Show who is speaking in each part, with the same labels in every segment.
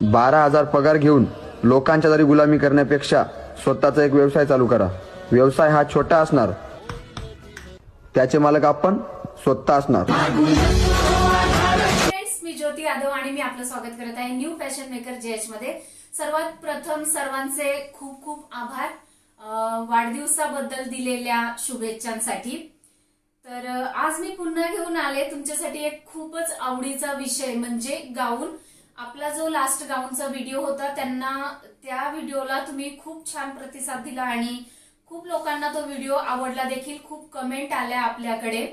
Speaker 1: बारा हजार पगार घेऊन लोकांच्या जरी गुलामी करण्यापेक्षा स्वतःचा एक व्यवसाय चालू करा. व्यवसाय हा छोटा असणार. त्याचे मालक आपण स्वतः असणार.
Speaker 2: मी ज्योती यादव आणि मी आपलं स्वागत करत आहे न्यू फॅशन मेकर जेएच मध्ये. सर्वात प्रथम सर्वांचे खूप खूप आभार. वाढदिवसाबद्दल दिलेल्या शुभेच्छांसाठी. तर आज मी पुन्हा घेऊन आले. तुमच्यासाठी एक खूपच आवडीचा विषय म्हणजे गाऊन. आपला जो लास्ट गाऊनचा व्हिडिओ होता त्यांना त्या व्हिडिओला तुम्ही खूप छान प्रतिसाद दिला आणि खूप लोकांना तो व्हिडिओ आवडला देखील. खूप कमेंट आल्या आपल्याकडे.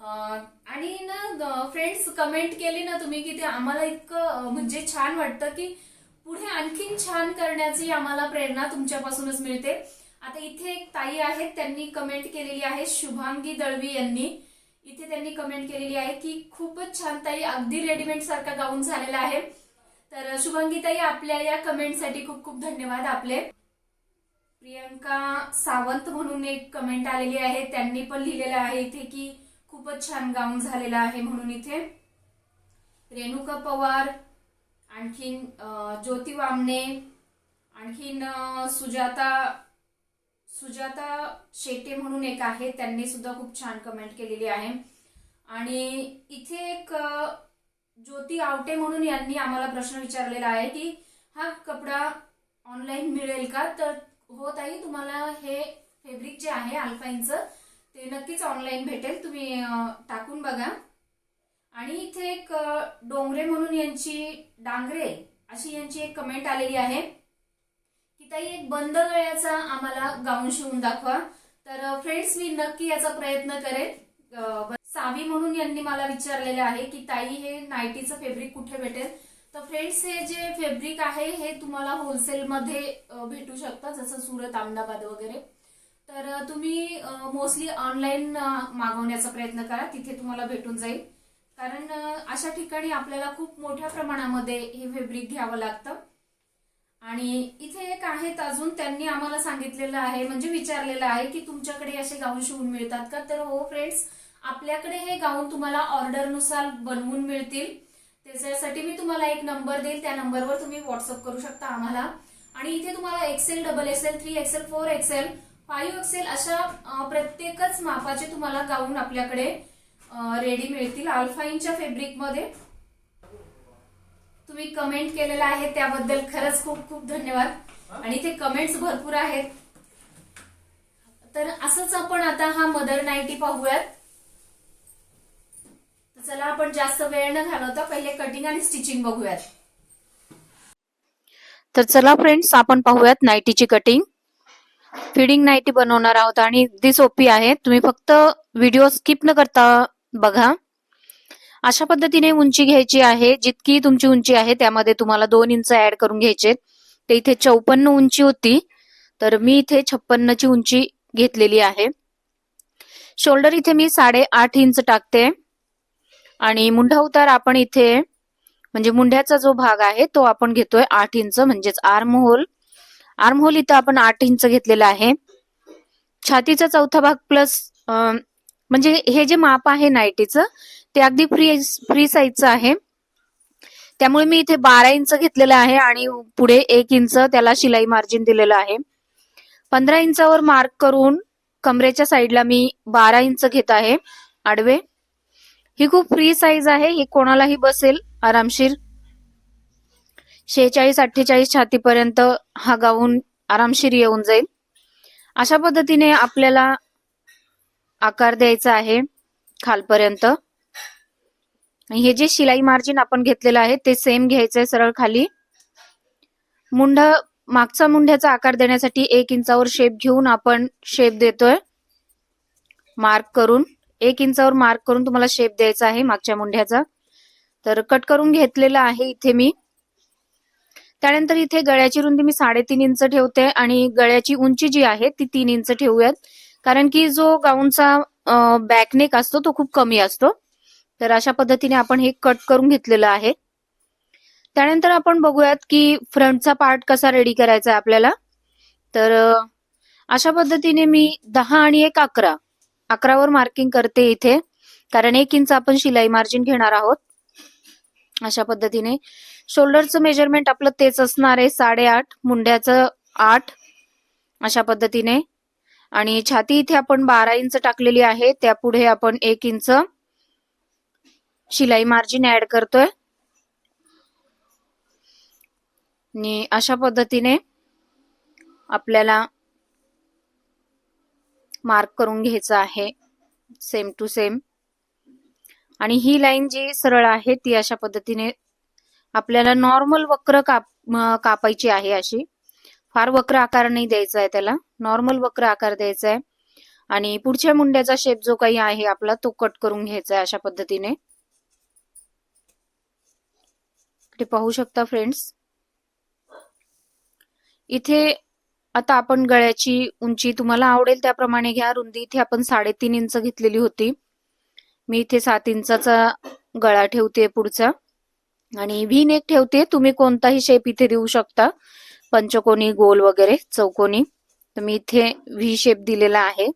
Speaker 2: आणि ना फ्रेंड्स कमेंट केली ना तुम्ही की ते आम्हाला इतकं म्हणजे छान वाटतं की पुढे आणखीन छान करण्याची आम्हाला प्रेरणा तुमच्यापासूनच मिळते. आता इथे एक ताई आहेत त्यांनी कमेंट केलेली आहे शुभांगी दळवी यांनी. इथे त्यांनी कमेंट केलेली आहे की खूपच छान ताई अगदी रेडीमेड सारखा गाऊन झालेला आहे. तर शुभांगीताई आपल्या या कमेंटसाठी खूप खूप धन्यवाद आपले. प्रियंका सावंत म्हणून एक कमेंट आलेली आहे त्यांनी पण लिहिलेलं आहे इथे की खूपच छान गाऊन झालेलं आहे म्हणून इथे. रेणुका पवार आणखीन ज्योती वामने आणखीन सुजाता सुजाता शेटे म्हणून एक आहे त्यांनी सुद्धा खूप छान कमेंट केलेली आहे. आणि इथे एक ज्योती आवटे म्हणून यांनी आम्हाला प्रश्न विचारलेला आहे की हा कपडा ऑनलाईन मिळेल का? तर हो ताई तुम्हाला हे फेब्रिक जे आहे अल्फाईनचं ते नक्कीच ऑनलाईन भेटेल. तुम्ही टाकून बघा. आणि इथे एक डोंगरे म्हणून यांची डांगरे अशी यांची एक कमेंट आलेली आहे. की ताई एक बंद गळ्याचा आम्हाला गाऊन शिवून दाखवा. तर फ्रेंड्स मी नक्की याचा प्रयत्न करेन. सावी म्हणून यांनी मला विचारलेलं आहे की ताई हे नायटीचं फेब्रिक कुठे भेटेल? तर फ्रेंड्स हे जे फेब्रिक आहे हे तुम्हाला होलसेलमध्ये भेटू शकतं जसं सुरत अहमदाबाद वगैरे. तर तुम्ही मोस्टली ऑनलाईन मागवण्याचा प्रयत्न करा तिथे तुम्हाला भेटून जाईल. कारण अशा ठिकाणी आपल्याला खूप मोठ्या प्रमाणामध्ये हे फेब्रिक घ्यावं लागतं. आणि इथे एक आहेत अजून त्यांनी आम्हाला सांगितलेलं आहे म्हणजे विचारलेलं आहे की तुमच्याकडे असे गाऊन शिवून मिळतात का? तर हो फ्रेंड्स आपल्याकडे हे गाऊन तुम्हाला ऑर्डरनुसार बनवून मिळतील. त्याच्यासाठी मी तुम्हाला एक नंबर देईल. त्या नंबरवर तुम्ही व्हॉट्सअप करू शकता आम्हाला. आणि इथे तुम्हाला XL double XL three XL four XL five XL अशा प्रत्येकच मापाचे तुम्हाला गाऊन आपल्याकडे रेडी मिळतील. अल्फाईनच्या फेब्रिकमध्ये तुम्ही कमेंट केलेला आहे त्याबद्दल खरंच खूप खूप धन्यवाद. आणि ते कमेंट्स भरपूर आहेत. तर असंच आपण आता हा मदर नाईटी पाहूयात. चला आपण जास्त वेळ न घालवता पहिले कटिंग आणि स्टिचिंग बघूयात.
Speaker 3: तर चला फ्रेंड्स आपण पाहूयात नाईटीची कटिंग फिडिंग नाईटी बनवणार आहोत आणि अगदी सोपी आहे. तुम्ही फक्त व्हिडिओ स्किप न करता बघा. अशा पद्धतीने उंची घ्यायची आहे. जितकी तुमची उंची आहे त्यामध्ये तुम्हाला दोन इंच ऍड करून घ्यायचे ते इथे चौपन्न उंची होती. तर मी इथे छप्पन्नची उंची घेतलेली आहे. शोल्डर इथे मी साडे आठ इंच टाकते. आणि मुंढा उतार आपण इथे म्हणजे मुंढ्याचा जो भाग आहे तो आपण घेतोय आठ इंच म्हणजेच आर्म होल आर्म होल इथं आपण आठ इंच घेतलेला आहे. छातीचा चौथा भाग प्लस म्हणजे हे जे माप आहे नाईटीचं ते अगदी फ्री फ्री साईजचं आहे. त्यामुळे मी इथे बारा इंच घेतलेलं आहे आणि पुढे एक इंच त्याला शिलाई मार्जिन दिलेलं आहे. पंधरा इंचावर मार्क करून कमरेच्या साईडला मी बारा इंच घेत आहे. आडवे. ही खूप फ्री साईज आहे. ही कोणालाही बसेल. आरामशीर. शेहेचाळीस अठ्ठेचाळीस छातीपर्यंत हा गाऊन आरामशीर येऊन जाईल. अशा पद्धतीने आपल्याला आकार द्यायचा आहे खालपर्यंत. हे जे शिलाई मार्जिन आपण घेतलेलं आहे ते सेम घ्यायचंय सरळ खाली. मुंड मागचा मुंड्याचा आकार देण्यासाठी एक इंचावर शेप घेऊन आपण शेप देतोय. मार्क करून. एक इंचावर मार्क करून तुम्हाला शेप द्यायचा आहे मागच्या मुंड्याचा तर कट करून घेतलेला आहे इथे मी. त्यानंतर इथे गळ्याची रुंदी मी साडेतीन इंच ठेवते आणि गळ्याची उंची जी आहे ती तीन इंच ठेवूयात. कारण की जो गाऊनचा बॅकनेक असतो तो खूप कमी असतो. तर अशा पद्धतीने आपण हे कट करून घेतलेलं आहे. त्यानंतर आपण बघूयात की फ्रंटचा पार्ट कसा रेडी करायचा आहे आपल्याला. तर अशा पद्धतीने मी दहा आणि एक अकरा अकरावर मार्किंग करते इथे. कारण एक इंच आपण शिलाई मार्जिन घेणार आहोत. अशा पद्धतीने.
Speaker 2: शोल्डरचं मेजरमेंट आपलं तेच असणार आहे साडेआठ मुंड्याचं आठ. अशा पद्धतीने. आणि छाती इथे आपण बारा इंच टाकलेली आहे. त्यापुढे आपण एक इंच शिलाई मार्जिन ऍड करतोय. आणि अशा पद्धतीने आपल्याला मार्क करून घ्यायचं आहे. सेम टू सेम आणि ही लाईन जी सरळ आहे ती अशा पद्धतीने आपल्याला नॉर्मल वक्र काप कापायची आहे अशी. फार वक्र आकार नाही द्यायचा आहे त्याला. नॉर्मल वक्र आकार द्यायचा आहे. आणि पुढच्या मुंड्याचा शेप जो काही आहे आपला तो कट करून घ्यायचा आहे अशा पद्धतीने. ते पाहू शकता फ्रेंड्स इथे आता आपण गळ्याची उंची तुम्हाला आवडेल त्याप्रमाणे घ्या. रुंदी इथे आपण साडेतीन इंच घेतलेली होती. मी इथे सात इंचाचा गळा ठेवते पुढचा. आणि व्ही नेक ठेवते. तुम्ही कोणताही शेप इथे देऊ शकता. पंचकोनी गोल वगैरे चौकोनी. तर मी इथे व्ही शेप दिलेला आहे.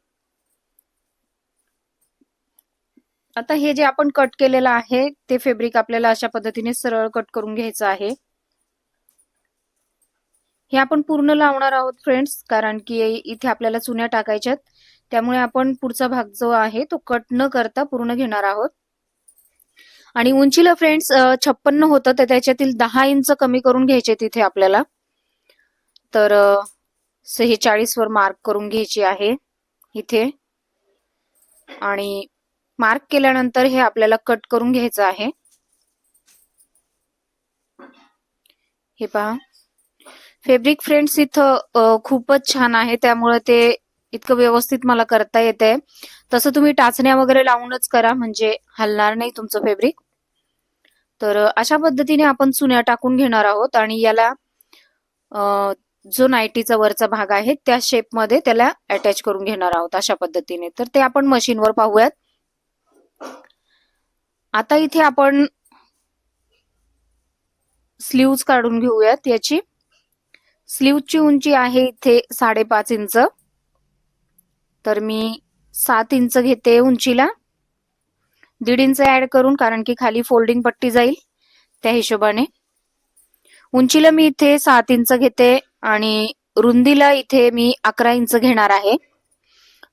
Speaker 2: आता हे जे आपण कट केलेलं आहे ते फेब्रिक आपल्याला अशा पद्धतीने सरळ कट करून घ्यायचं आहे. हे आपण पूर्ण लावणार आहोत फ्रेंड्स कारण की इथे आपल्याला चुन्या टाकायच्यात त्यामुळे आपण पुढचा भाग जो आहे तो कट न करता पूर्ण घेणार आहोत. आणि उंचीला फ्रेंड्स छप्पन्न होतं तर त्याच्यातील दहा इंच कमी करून घ्यायचे तिथे आपल्याला. तर सेहेचाळीस वर मार्क करून घ्यायची आहे इथे. आणि मार्क केल्यानंतर हे आपल्याला कट करून घ्यायचं आहे. हे पहा. फेब्रिक फ्रेंड्स इथं खूपच छान आहे. त्यामुळे ते इतकं व्यवस्थित मला करता येत आहे तसं तुम्ही टाचण्या वगैरे लावूनच करा. म्हणजे हलणार नाही तुमचं फेब्रिक तर अशा पद्धतीने आपण चुन्या टाकून घेणार आहोत. आणि याला जो नायटीचा वरचा भाग आहे त्या शेपमध्ये त्याला अटॅच करून घेणार आहोत अशा पद्धतीने. तर ते आपण मशीनवर पाहूयात. आता इथे आपण स्लीव्ज काढून घेऊयात याची. स्लीवची उंची आहे इथे साडेपाच इंच. तर मी सात इंच घेते उंचीला. दीड इंच ऍड करून कारण की खाली फोल्डिंग पट्टी जाईल त्या हिशोबाने. उंचीला मी इथे सात इंच घेते आणि रुंदीला इथे मी अकरा इंच घेणार आहे.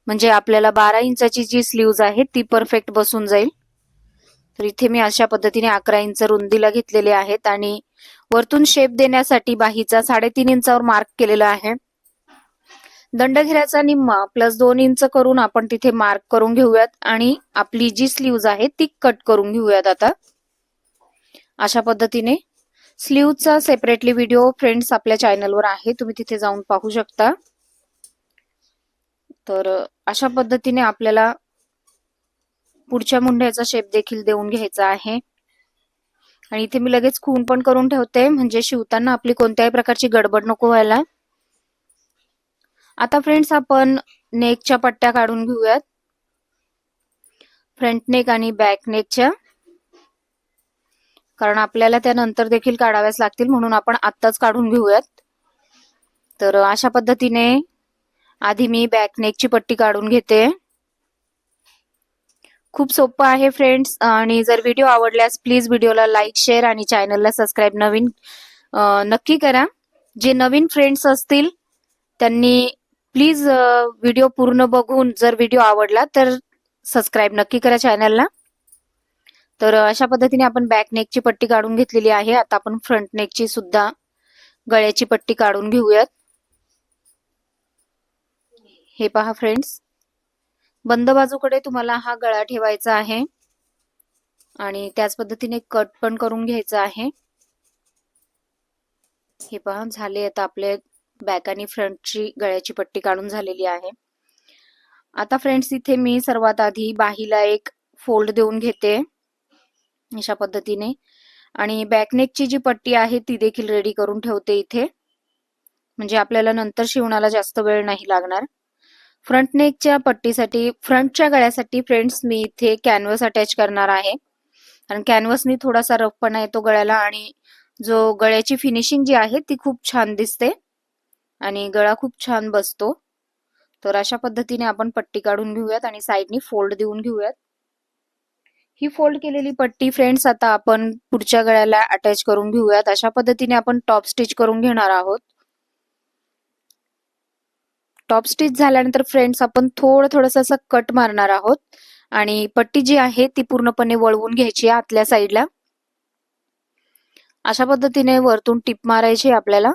Speaker 2: म्हणजे आपल्याला बारा इंचाची जी स्लीव्ज आहे ती परफेक्ट बसून जाईल. तर इथे मी अशा पद्धतीने अकरा इंच रुंदीला घेतलेले आहेत आणि वरतून शेप देण्यासाठी बाहीचा साडेतीन इंचावर मार्क केलेला आहे. दंडघेऱ्याचा निम्मा प्लस दोन इंच करून आपण तिथे मार्क करून घेऊयात. आणि आपली जी स्लीव्ज आहे ती कट करून घेऊयात आता. अशा पद्धतीने स्लीवचा सेपरेटली व्हिडिओ फ्रेंड्स आपल्या चॅनलवर आहे. तुम्ही तिथे जाऊन पाहू शकता. तर अशा पद्धतीने आपल्याला पुढच्या मुंड्याचा शेप देखील देऊन घ्यायचा आहे. आणि इथे मी लगेच खून पण करून ठेवते. म्हणजे शिवताना आपली कोणत्याही प्रकारची गडबड नको व्हायला. आता फ्रेंड्स आपण नेकच्या पट्ट्या काढून घेऊयात. फ्रंट नेक आणि बॅक नेकच्या कारण आपल्याला त्या नंतर देखील काढाव्याच लागतील म्हणून आपण आत्ताच काढून घेऊयात. तर अशा पद्धतीने आधी मी बॅक नेकची पट्टी काढून घेते. खूप सोपं आहे फ्रेंड्स आणि जर व्हिडिओ आवडल्यास प्लीज व्हिडिओला लाईक शेअर आणि चॅनलला सबस्क्राईब नवीन नक्की करा. जे नवीन फ्रेंड्स असतील त्यांनी प्लीज व्हिडिओ पूर्ण बघून जर व्हिडिओ आवडला तर सबस्क्राईब नक्की करा चॅनलला तर अशा पद्धतीने आपण बॅक नेकची पट्टी काढून घेतलेली आहे. आता आपण फ्रंट नेकची सुद्धा गळ्याची पट्टी काढून घेऊयात. हे पहा फ्रेंड्स बंद बाजूकडे तुम्हाला हा गळा ठेवायचा आहे. आणि त्याच पद्धतीने कट पण करून घ्यायचा आहे. हे पहा झाले आता आपले बॅक आणि फ्रंटची गळ्याची पट्टी काढून झालेली आहे. आता फ्रेंड्स इथे मी सर्वात आधी बाहीला एक फोल्ड देऊन घेते. अशा पद्धतीने. आणि बॅकनेकची जी पट्टी आहे ती देखील रेडी करून ठेवते इथे. म्हणजे आपल्याला नंतर शिवणाला जास्त वेळ नाही लागणार. फ्रंट नेकच्या पट्टीसाठी फ्रंटच्या गळ्यासाठी फ्रेंड्स मी इथे कॅनव्हस अटॅच करणार आहे. कारण कॅनव्हसनी थोडासा रफपणा येतो गळ्याला आणि जो गळ्याची फिनिशिंग जी आहे ती खूप छान दिसते. आणि गळा खूप छान बसतो. तर अशा पद्धतीने आपण पट्टी काढून घेऊयात आणि साईडनी फोल्ड देऊन घेऊयात. ही फोल्ड केलेली पट्टी फ्रेंड्स आता आपण पुढच्या गळ्याला अटॅच करून घेऊयात. अशा पद्धतीने आपण टॉप स्टिच करून घेणार आहोत. टॉप स्टिच झाल्यानंतर फ्रेंड्स आपण थोडं थोडस असं कट मारणार आहोत. आणि पट्टी जी आहे ती पूर्णपणे वळवून घ्यायची आहे आतल्या साईडला अशा पद्धतीने वरतून टिप मारायची आपल्याला.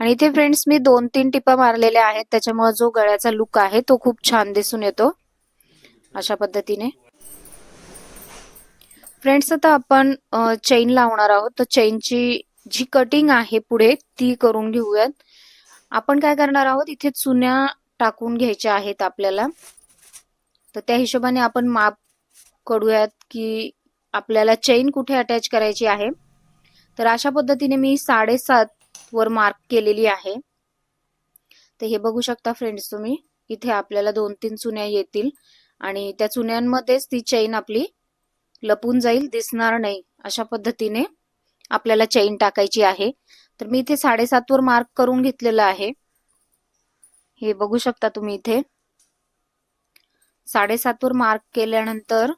Speaker 2: आणि इथे फ्रेंड्स मी दोन तीन टिपा मारलेल्या आहेत. त्याच्यामुळे जो गळ्याचा लुक आहे तो खूप छान दिसून येतो. अशा पद्धतीने. फ्रेंड्स आता आपण चेन लावणार आहोत. तर चेनची जी कटिंग आहे पुढे ती करून घेऊयात. आपण काय करणार आहोत? इथे चुन्या टाकून घ्यायच्या आहेत आपल्याला. तर त्या हिशोबाने आपण माप करूयात की आपल्याला चेन कुठे अटॅच करायची आहे? तर अशा पद्धतीने मी साडेसात वर मार्क केलेली आहे. तर हे बघू शकता फ्रेंड्स तुम्ही. इथे आपल्याला दोन तीन चुन्या येतील आणि त्या चुन्यांमध्येच ती चेन आपली लपून जाईल दिसणार नाही. अशा पद्धतीने आपल्याला चेन टाकायची आहे. तर मी इथे साडेसात वर मार्क करून घेतलेलं आहे. हे बघू शकता तुम्ही इथे. साडेसात वर मार्क केल्यानंतर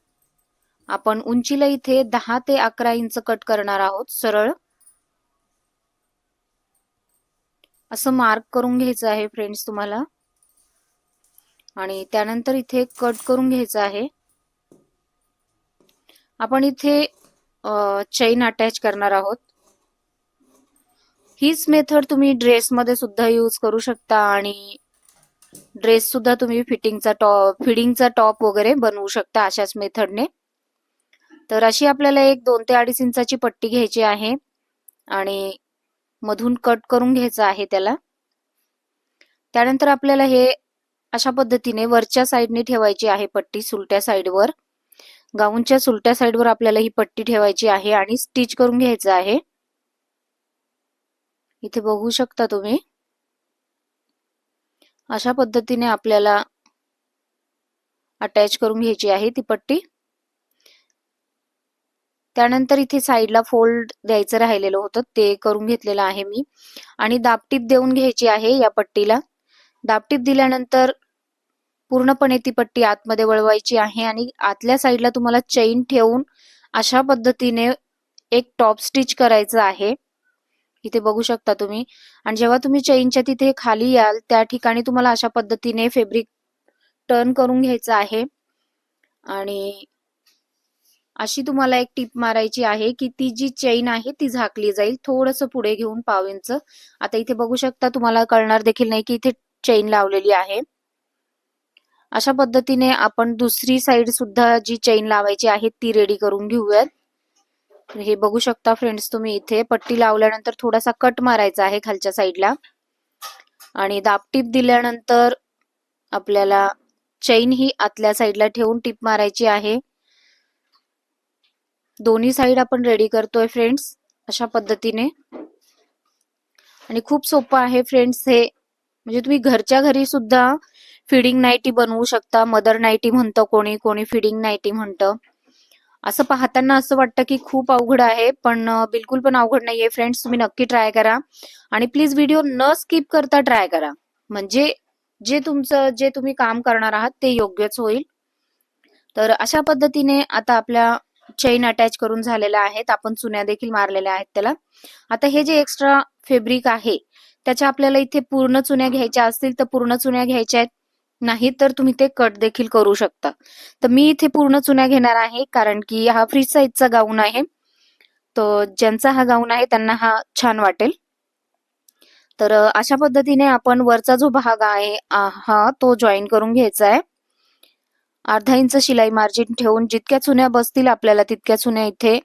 Speaker 2: आपण उंचीला इथे दहा ते अकरा इंच कट करणार आहोत सरळ. असं मार्क करून घ्यायचं आहे फ्रेंड्स तुम्हाला. आणि त्यानंतर इथे कट करून घ्यायचं आहे. आपण इथे चैन अटॅच करणार आहोत. हीच मेथड तुम्ही ड्रेसमध्ये सुद्धा यूज करू शकता आणि ड्रेस सुद्धा तुम्ही फिटिंगचा टॉप फिडिंगचा टॉप वगैरे बनवू शकता अशाच मेथडने. तर अशी आपल्याला एक दोन ते अडीच इंचाची पट्टी घ्यायची आहे आणि मधून कट करून घ्यायचं आहे त्याला. त्यानंतर आपल्याला हे अशा पद्धतीने वरच्या साईडने ठेवायची आहे पट्टी सुलट्या साईडवर गाऊनच्या सुलट्या साईडवर आपल्याला ही पट्टी ठेवायची आहे आणि स्टिच करून घ्यायचं आहे. इथे बघू शकता तुम्ही. अशा पद्धतीने आपल्याला अटॅच करून घ्यायची आहे ती पट्टी. त्यानंतर इथे साईडला फोल्ड द्यायचं राहिलेलं होतं ते करून घेतलेलं आहे मी. आणि दापटीप देऊन घ्यायची आहे या पट्टीला. दापटीप दिल्यानंतर पूर्णपणे ती पट्टी आतमध्ये वळवायची आहे आणि आतल्या साईडला तुम्हाला चेन ठेवून अशा पद्धतीने एक टॉप स्टिच करायचं आहे. इथे बघू शकता तुम्ही. आणि जेव्हा तुम्ही चेनच्या तिथे खाली याल त्या ठिकाणी तुम्हाला अशा पद्धतीने फेब्रिक टर्न करून घ्यायचं आहे. आणि अशी तुम्हाला एक टीप मारायची आहे की ती जी चेन आहे ती झाकली जाईल. थोडस पुढे घेऊन पाव इंच आता इथे बघू शकता तुम्हाला कळणार देखील नाही की इथे चेन लावलेली आहे. अशा पद्धतीने आपण दुसरी साइड सुद्धा जी चेन लावायची आहे ती रेडी करून घेऊयात. हे बघू शकता फ्रेंड्स तुम्ही इथे पट्टी लावल्यानंतर थोडासा कट मारायचा आहे खालच्या साईडला आणि दाबटीप दिल्यानंतर आपल्याला चैन ही आतल्या साईडला ठेवून टीप मारायची आहे. दोन्ही साईड आपण रेडी करतोय फ्रेंड्स अशा पद्धतीने. आणि खूप सोपं आहे फ्रेंड्स हे म्हणजे तुम्ही घरच्या घरी सुद्धा फिडिंग नाईटी बनवू शकता. मदर नाईटी म्हणतं कोणी कोणी फिडिंग नाईटी म्हणतं. असं पाहताना असं वाटतं की खूप अवघड आहे पण बिलकुल पण अवघड नाहीये. फ्रेंड्स तुम्ही नक्की ट्राय करा. आणि प्लीज व्हिडिओ न स्किप करता ट्राय करा. म्हणजे जे तुमचं जे तुम्ही काम करणार आहात ते योग्यच होईल. तर अशा पद्धतीने आता आपल्या चेन अटॅच करून झालेल्या आहेत आपण चुन्या देखील मारलेल्या आहेत त्याला. आता हे जे एक्स्ट्रा फेब्रिक आहे त्याच्या आपल्याला इथे पूर्ण चुन्या घ्यायच्या असतील तर पूर्ण चुन्या घ्यायच्या आहेत. नाही तर तुम्ही ते कट देखील करू शकता. तर मी इथे पूर्ण चुन्या घेणार आहे कारण की हा फ्री साईजचा गाऊन आहे. तर ज्यांचा हा गाऊन आहे त्यांना हा छान वाटेल. तर अशा पद्धतीने आपण वरचा जो भाग आहे हा तो जॉईन करून घ्यायचा आहे. अर्धा इंच शिलाई मार्जिन ठेवून जितक्या चुन्या बसतील आपल्याला तितक्या चुन्या इथे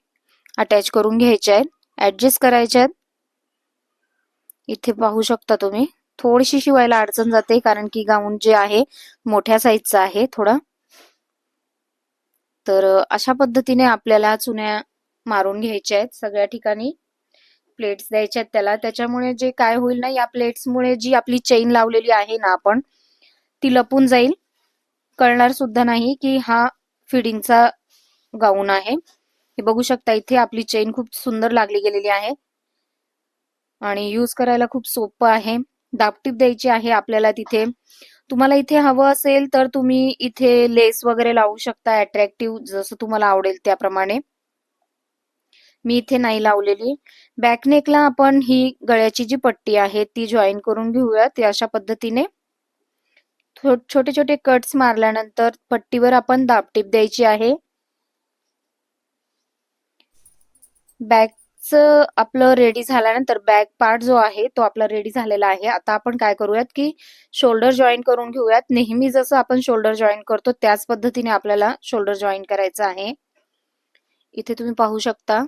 Speaker 2: अटॅच करून घ्यायच्या आहेत. ऍडजस्ट करायच्या आहेत. इथे पाहू शकता तुम्ही. थोडीशी शिवायला अडचण जाते कारण की गाऊन जे आहे मोठ्या साईजचा आहे थोडा. तर अशा पद्धतीने आपल्याला चुन्या मारून घ्यायच्या आहेत सगळ्या ठिकाणी. प्लेट्स द्यायच्या आहेत त्याला. त्याच्यामुळे जे काय होईल ना या प्लेट्समुळे जी आपली चेन लावलेली आहे ना आपण ती लपून जाईल. कळणार सुद्धा नाही की हा फिडिंगचा गाऊन आहे. हे बघू शकता इथे आपली चेन खूप सुंदर लागली गेलेली आहे. आणि यूज करायला खूप सोपं आहे. दापटीप द्यायची आहे आपल्याला तिथे. तुम्हाला इथे हवं असेल तर तुम्ही इथे लेस वगैरे लावू शकता अट्रॅक्टिव्ह जसं तुम्हाला आवडेल त्याप्रमाणे. मी इथे नाही लावलेली. बॅकनेकला आपण ही गळ्याची जी पट्टी आहे ती जॉईन करून घेऊयात अशा पद्धतीने. छोटे छोटे कट्स मारल्यानंतर पट्टीवर आपण दाबटीप द्यायची आहे. बॅक बॅगच आपलं रेडी झाल्यानंतर बॅक पार्ट जो आहे तो आपला रेडी झालेला आहे. आता आपण काय करूयात की शोल्डर जॉईन करून घेऊयात. नेहमी जसं आपण शोल्डर जॉईन करतो त्याच पद्धतीने आपल्याला शोल्डर जॉईन करायचं आहे. इथे तुम्ही पाहू शकता.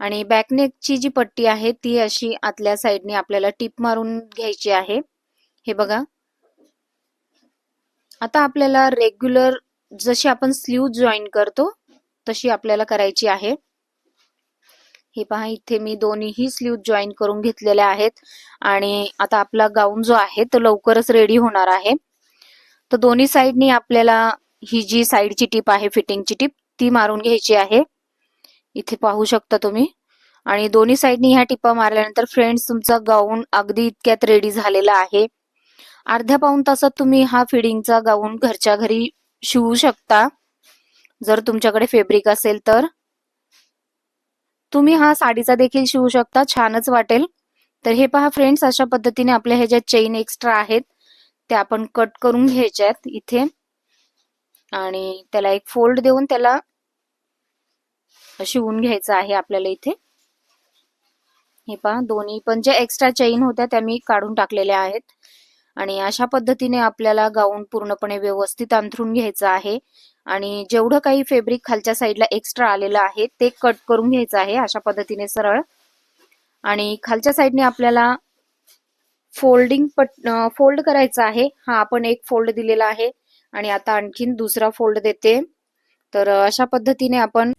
Speaker 2: आणि बॅकनेकची जी पट्टी आहे ती अशी आतल्या साईडने आपल्याला टिप मारून घ्यायची आहे. हे बघा. आता आपल्याला रेग्युलर जशी आपण स्लीव जॉईन करतो तशी आपल्याला करायची आहे. हे पहा इथे मी दोन्हीही स्लीव जॉईन करून घेतलेल्या आहेत. आणि आता आपला गाऊन जो आहे तो लवकरच रेडी होणार आहे. तर दोन्ही साईडनी आपल्याला ही जी साईडची टीप आहे फिटिंगची टीप ती मारून घ्यायची आहे. इथे पाहू शकता तुम्ही. आणि दोन्ही साईडनी ह्या टिपा मारल्यानंतर फ्रेंड्स तुमचा गाऊन अगदी इतक्यात रेडी झालेला आहे. अर्ध्या पाऊन तासात तुम्ही हा फिडिंगचा गाऊन घरच्या घरी शिवू शकता. जर तुमच्याकडे फेब्रिक असेल तर. तुम्ही हा साडीचा देखील शिवू शकता छानच वाटेल. तर हे पहा फ्रेंड्स अशा पद्धतीने आपल्या ह्या ज्या चेन एक्स्ट्रा आहेत त्या आपण कट करून घ्यायच्यात इथे. आणि त्याला एक फोल्ड देऊन त्याला शिवून घ्यायचं आहे आपल्याला इथे. हे पहा दोन्ही पण ज्या एक्स्ट्रा चेन होत्या त्या मी काढून टाकलेल्या आहेत. आणि अशा पद्धतीने आपल्याला गाऊन पूर्णपणे व्यवस्थित अंथरून घ्यायचं आहे. आणि जेवढं काही फेब्रिक खालच्या साईडला एक्स्ट्रा आलेलं आहे ते कट करून घ्यायचं आहे अशा पद्धतीने सरळ. आणि खालच्या साईडने आपल्याला फोल्डिंग पट फोल्ड करायचा आहे. हा आपण एक फोल्ड दिलेला आहे. आणि आता आणखीन दुसरा फोल्ड देते. तर अशा पद्धतीने आपण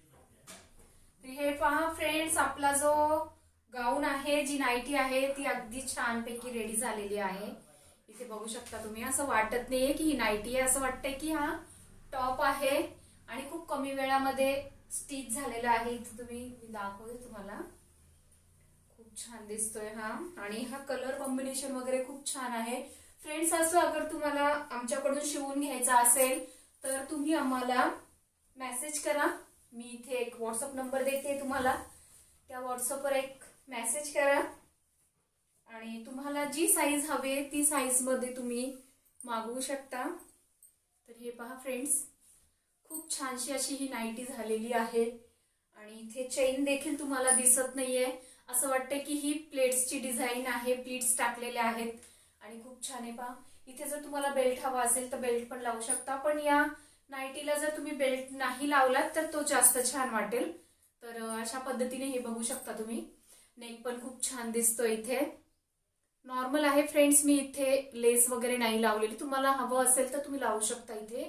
Speaker 4: हे पहा फ्रेंड्स आपला जो गाऊन आहे जी नाईटी आहे ती अगदी छानपैकी रेडी झालेली आहे. इथे बघू शकता तुम्ही. असं वाटत नाहीये की ही नाईटी आहे. असं वाटतंय की हा टॉप आहे आणि खूप कमी वेळामध्ये स्टिच झालेला आहे. इथे तुम्ही दाखवते तुम्हाला. खूप छान दिसतोय हा. आणि हा कलर कॉम्बिनेशन वगैरे खूप छान आहे. फ्रेंड्स असं अगर तुम्हाला आमच्याकडून शिवून घ्यायचा असेल तर तुम्ही आम्हाला मेसेज करा. मी इथे एक व्हॉट्सअप नंबर देते तुम्हाला. त्या व्हॉट्सअपवर एक मेसेज करा. आणि तुम्हाला जी साईज हवी ती साईजमध्ये तुम्ही मागवू शकता. तर हे पहा फ्रेंड्स खूप छानशी अशी ही नाईटी झालेली आहे. आणि इथे चेन देखील तुम्हाला दिसत नाहीये. असं वाटतं की ही प्लेट्सची डिझाईन आहे प्लीट्स टाकलेले आहेत. आणि खूप छान आहे पहा. इथे जर तुम्हाला बेल्ट हवा असेल तर बेल्ट पण लावू शकता. पण या नाईटीला जर तुम्ही बेल्ट नाही लावलात तर तो जास्त छान वाटेल. तर अशा पद्धतीने हे बघू शकता तुम्ही. नेक पण खूप छान दिसतो इथे. नॉर्मल आहे फ्रेंड्स मी इथे लेस वगैरे नाही लावलेली. तुम्हाला हवं असेल तर तुम्ही लावू शकता इथे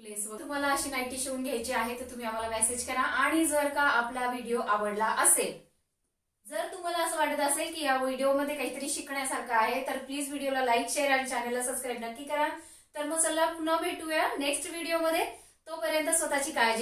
Speaker 4: लेस वगैरे. तुम्हाला अशी नाईटी शिवून घ्यायची आहे तर तुम्ही आम्हाला मेसेज करा. आणि जर का आपला व्हिडिओ आवडला असेल जर तुम्हाला असं वाटत असेल की या व्हिडिओमध्ये काहीतरी शिकण्यासारखं आहे तर प्लीज व्हिडिओला लाईक शेअर आणि चॅनलला सबस्क्राईब नक्की करा. तर मग चला पुन्हा भेटूया नेक्स्ट व्हिडिओमध्ये तोपर्यंत स्वतःची काळजी